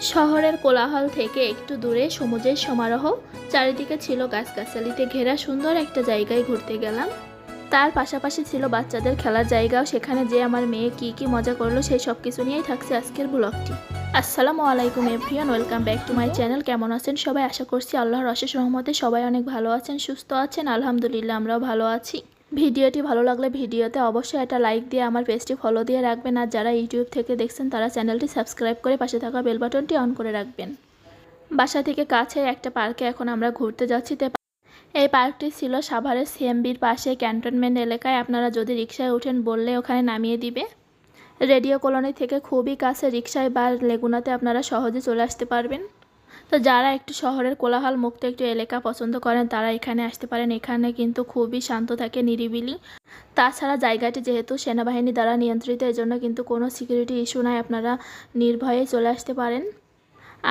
শহরের কোলাহল থেকে একটু দূরে সমুদ্রের সমারোহ, চারিদিকে ছিল গাছগাছালিতে ঘেরা সুন্দর একটা জায়গায় ঘুরতে গেলাম। তার পাশাপাশি ছিল বাচ্চাদের খেলার জায়গাও, সেখানে যে আমার মেয়ে কি কি মজা করল সেই সব কিছু নিয়েই থাকছে আজকের ব্লগটি। আসসালামু আলাইকুম everyone, welcome back to my channel. কেমন আছেন সবাই? আশা করছি আল্লাহর অশেষ রহমতে সবাই অনেক ভালো আছেন, সুস্থ আছেন। আলহামদুলিল্লাহ, আমরাও ভালো আছি। ভিডিওটি ভালো লাগলে ভিডিওতে অবশ্যই একটা লাইক দিয়ে আমার পেজটি ফলো দিয়ে রাখবেন। আর যারা ইউটিউব থেকে দেখছেন, তারা চ্যানেলটি সাবস্ক্রাইব করে পাশে থাকা বেল বাটনটি অন করে রাখবেন। বাসা থেকে কাছে একটা পার্কে এখন আমরা ঘুরতে যাচ্ছি। এই পার্কটি ছিল সাভারের সিএমবির পাশে ক্যান্টনমেন্ট এলাকায়। আপনারা যদি রিক্সায় ওঠেন বললে ওখানে নামিয়ে দিবে। রেডিও কলোনি থেকে খুবই কাছে রিক্সায় বা লেগুনাতে আপনারা সহজে চলে আসতে পারবেন। তো যারা একটু শহরের কোলাহল মুক্ত, একটু এলাকা পছন্দ করেন, তারা এখানে আসতে পারেন। এখানে কিন্তু খুবই শান্ত থাকে, নিরিবিলি। তাছাড়া জায়গাটি যেহেতু সেনাবাহিনী দ্বারা নিয়ন্ত্রিত, এজন্য কিন্তু কোনো সিকিউরিটি ইস্যু নাই। আপনারা নির্ভয়ে চলে আসতে পারেন।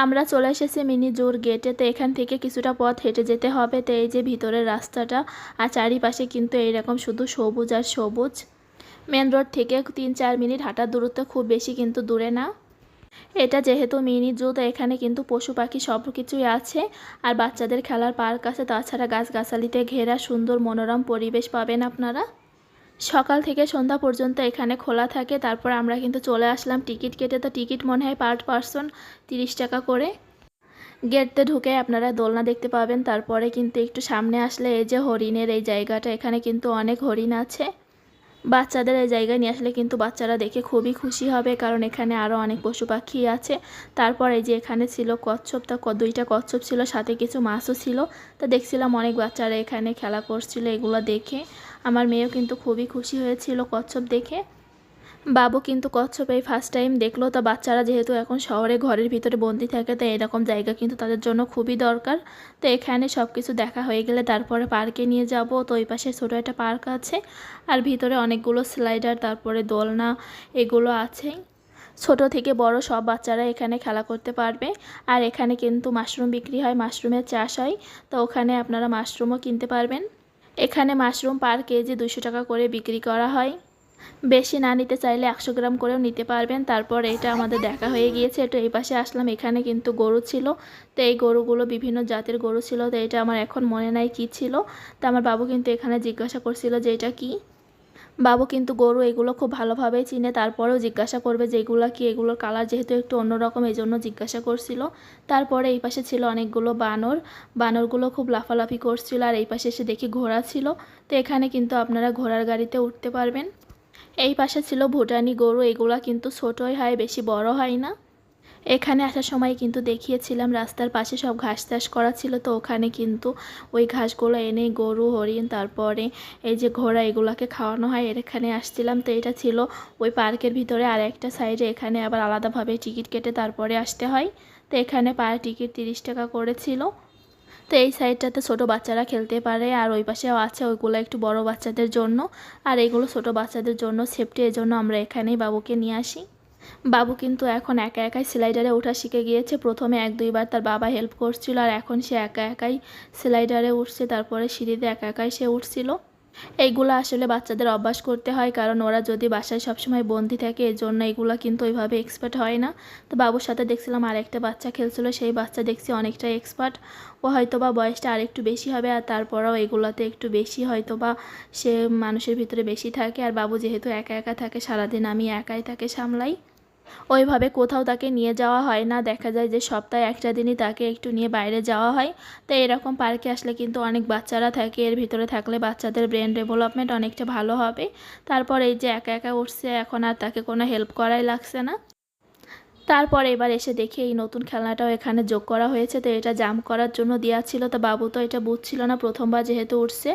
আমরা চলে এসেছি মিনি জোর গেটে তো এখান থেকে কিছুটা পথ হেঁটে যেতে হবে। তো এই যে ভিতরের রাস্তাটা, আর চারিপাশে কিন্তু এইরকম শুধু সবুজ আর সবুজ। মেন রোড থেকে তিন চার মিনিট হাঁটার দূরত্ব খুব বেশি কিন্তু দূরে না। এটা যেহেতু মিনি জু তো এখানে কিন্তু পশু পাখি সব কিছুই আছে। আর বাচ্চাদের খেলার পার্ক আছে, তাছাড়া গাছগাছালিতে ঘেরা সুন্দর মনোরম পরিবেশ পাবেন আপনারা। সকাল থেকে সন্ধ্যা পর্যন্ত এখানে খোলা থাকে, তারপর আমরা কিন্তু চলে আসলাম। টিকিট কেটে তো টিকিট মনে হয় পার পারসন তিরিশ টাকা করে। গেটতে ঢুকে আপনারা দোলনা দেখতে পাবেন, তারপরে কিন্তু একটু সামনে আসলে এই যে হরিণের এই জায়গাটা, এখানে কিন্তু অনেক হরিণ আছে। বাচ্চাদের এই জায়গায় নিয়ে আসলে কিন্তু বাচ্চারা দেখে খুবই খুশি হবে, কারণ এখানে আরও অনেক পশু পাখি আছে। তারপর এই যে এখানে ছিল কচ্ছপ, তা দুইটা কচ্ছপ ছিল, সাথে কিছু মাছও ছিল। তা দেখছিলাম অনেক বাচ্চারা এখানে খেলা করছিল এগুলো দেখে। আমার মেয়েও কিন্তু খুবই খুশি হয়েছিল কচ্ছপ দেখে। বাবু কিন্তু কচ্ছপ এই ফার্স্ট টাইম দেখল। তো বাচ্চারা যেহেতু এখন শহরে, ঘরের ভিতরে বন্দি থাকে তো এরকম জায়গা কিন্তু তাদের জন্য খুবই দরকার। তো এখানে সব কিছু দেখা হয়ে গেলে তারপরে পার্কে নিয়ে যাব। তো ওই পাশে ছোটো একটা পার্ক আছে, আর ভিতরে অনেকগুলো স্লাইডার তারপরে দোলনা, এগুলো আছে। ছোট থেকে বড় সব বাচ্চারা এখানে খেলা করতে পারবে। আর এখানে কিন্তু মাশরুম বিক্রি হয় মাশরুমের চাষ হয়। তো ওখানে আপনারা মাশরুমও কিনতে পারবেন। এখানে মাশরুম পার কেজি দুশো টাকা করে বিক্রি করা হয়। বেশি না নিতে চাইলে একশো গ্রাম করেও নিতে পারবেন। তারপর এটা আমাদের দেখা হয়ে গিয়েছে। একটু এই পাশে আসলাম। এখানে কিন্তু গরু ছিল। তো এই গরুগুলো বিভিন্ন জাতের গরু ছিল। তো এটা আমার এখন মনে নাই কি ছিল। তো আমার বাবু কিন্তু এখানে জিজ্ঞাসা করছিল যে এটা কি? বাবু কিন্তু গরু এগুলো খুব ভালোভাবেই চিনে। তারপরেও জিজ্ঞাসা করবে যে এগুলো কি? এগুলোর কালার যেহেতু একটু অন্যরকম এই জন্য জিজ্ঞাসা করছিল। তারপরে এই পাশে ছিল অনেকগুলো বানর। বানরগুলো খুব লাফালাফি করছিল। আর এই পাশে এসে দেখি ঘোড়া ছিল। তো এখানে কিন্তু আপনারা ঘোড়ার গাড়িতে উঠতে পারবেন। এই পাশে ছিল ভুটানি গরু, এগুলা কিন্তু ছোটোই হয়, বেশি বড় হয় না। এখানে আসার সময় কিন্তু দেখিয়েছিলাম, রাস্তার পাশে সব ঘাস চাষ করা ছিল, তো ওখানে কিন্তু ওই ঘাসগুলো এনে গরু, হরিণ, তারপরে এই যে ঘোড়া, এগুলাকে খাওয়ানো হয়, এর এখানে আসছিলাম, তো এটা ছিল ওই পার্কের ভিতরে আর একটা সাইডে, এখানে আবার আলাদাভাবে টিকিট কেটে তারপরে আসতে হয়। তো এখানে পার টিকিট তিরিশ টাকা করেছিল তো এই সাইডটাতে ছোট বাচ্চারা খেলতে পারে, আর ওই পাশেও আছে ওইগুলো একটু বড় বাচ্চাদের জন্য। আর এগুলো ছোট বাচ্চাদের জন্য সেফটি এর জন্য আমরা এখানেই বাবুকে নিয়ে আসি। বাবু কিন্তু এখন একা একাই স্লাইডারে ওঠা শিখে গিয়েছে। প্রথমে এক, দুইবার তার বাবা হেল্প করছিল, আর এখন সে একা একাই স্লাইডারে উঠছে। তারপরে সিঁড়িতে একা একাই সে উঠছিল। এইগুলো আসলে বাচ্চাদের অভ্যাস করতে হয়, কারণ ওরা যদি বাসায় সবসময় বন্দি থাকে এর জন্য এগুলো কিন্তু ওইভাবে এক্সপার্ট হয় না। তো বাবুর সাথে দেখছিলাম আরেকটা বাচ্চা খেলছিল, সেই বাচ্চা দেখছি অনেকটা এক্সপার্ট ও হয়তো বা বয়সটা আরেকটু বেশি হবে, আর তারপরেও এগুলোতে একটু বেশি হয়তো বা সে মানুষের ভিতরে বেশি থাকে। আর বাবু যেহেতু একা একা থাকে, সারাদিন আমি একাই তাকে সামলাই। ওইভাবে কোথাও তাকে নিয়ে যাওয়া হয় না। দেখা যায় যে সপ্তাহে একটা দিনই তাকে একটু নিয়ে বাইরে যাওয়া হয়। তো এরকম পার্কে আসলে কিন্তু অনেক বাচ্চারা থাকে। এর ভিতরে থাকলে বাচ্চাদের ব্রেন ডেভেলপমেন্ট অনেকটা ভালো হবে। তারপর এই যে একা একা উঠছে, এখন আর তাকে কোনো হেল্প করাই লাগছে না। তারপর এবার এসে দেখি এই নতুন খেলনাটাও এখানে যোগ করা হয়েছে, তো এটা জাম্প করার জন্য দেওয়া ছিল। তো বাবু তো এটা বুঝছিল না, প্রথমবার যেহেতু উঠছে,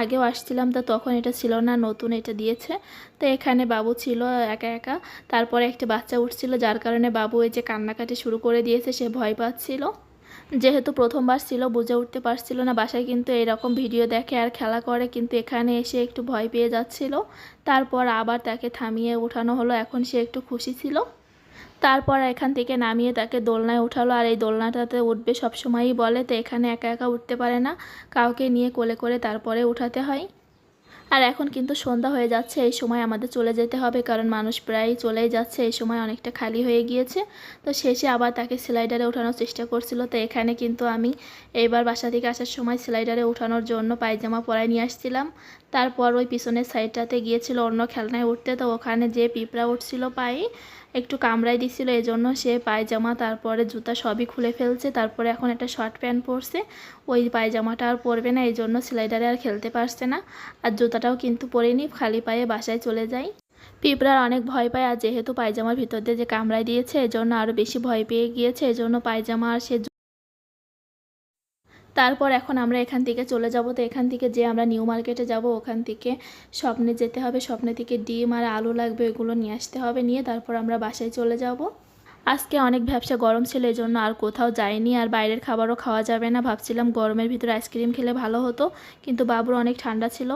আগেও আসছিলাম, তো তখন এটা ছিল না, নতুন এটা দিয়েছে। তো এখানে বাবু ছিল একা একা, তারপরে একটা বাচ্চা উঠছিল, যার কারণে বাবু এই যে কান্নাকাটি শুরু করে দিয়েছে, সে ভয় পাচ্ছিল। যেহেতু প্রথমবার ছিল, বুঝে উঠতে পারছিল না, বাসায় কিন্তু এরকম ভিডিও দেখে আর খেলা করে, কিন্তু এখানে এসে একটু ভয় পেয়ে যাচ্ছিল। তারপর আবার তাকে থামিয়ে ওঠানো হলো, এখন সে একটু খুশি ছিল। তারপর এখান থেকে নামিয়ে তাকে দোলনায় উঠালো। আর এই দোলনাটাতে উঠবে সবসময়ই বলে, তো, এখানে একা একা উঠতে পারে না। কাউকে নিয়ে কোলে করে তারপরে উঠাতে হয়। আর এখন কিন্তু সন্ধ্যা হয়ে যাচ্ছে, এই সময় আমাদের চলে যেতে হবে, কারণ মানুষ প্রায় চলেই যাচ্ছে, এই সময় অনেকটা খালি হয়ে গিয়েছে। তো শেষে আবার তাকে স্লাইডারে ওঠানোর চেষ্টা করছিল। তো এখানে কিন্তু আমি এইবার বাসা থেকে আসার সময় স্লাইডারে ওঠানোর জন্য পায়জামা পরায় নিয়ে আসছিলাম। তারপর ওই পিছনের সাইডটাতে গিয়েছিল অন্য খেলনায় উঠতে। তো ওখানে যে পিঁপড়া উঠছিল পায়ে একটু কামড়াই দিছিল এই জন্য সে পায়জামা, তারপরে জুতা সবই খুলে ফেলছে। তারপরে এখন একটা শর্ট প্যান্ট পরছে। ওই পায়জামাটা আর পরবে না এই জন্য সিলাইডারে আর খেলতে পারছে না। আর জুতাটাও কিন্তু পরিনি, খালি পায়ে বাসায় চলে যাই। পিঁপড়ার অনেক ভয় পায়, আর যেহেতু পায়জামার ভিতর দিয়ে যে কামড়াই দিয়েছে এই জন্য আরও বেশি ভয় পেয়ে গিয়েছে। এই জন্য পায়জামা আর সে তারপর এখন আমরা এখান থেকে চলে যাব। তো এখান থেকে যে আমরা নিউ মার্কেটে যাব, ওখান থেকে স্বপ্নে যেতে হবে। স্বপ্নে থেকে ডিম আর আলু লাগবে এগুলো নিয়ে আসতে হবে। নিয়ে তারপর আমরা বাসায় চলে যাব। আজকে অনেক ব্যবসা গরম ছিল এই জন্য আর কোথাও যাইনি। আর বাইরের খাবারও খাওয়া যাবে না। ভাবছিলাম গরমের ভিতরে আইসক্রিম খেলে ভালো হতো, কিন্তু বাবুর অনেক ঠান্ডা ছিল।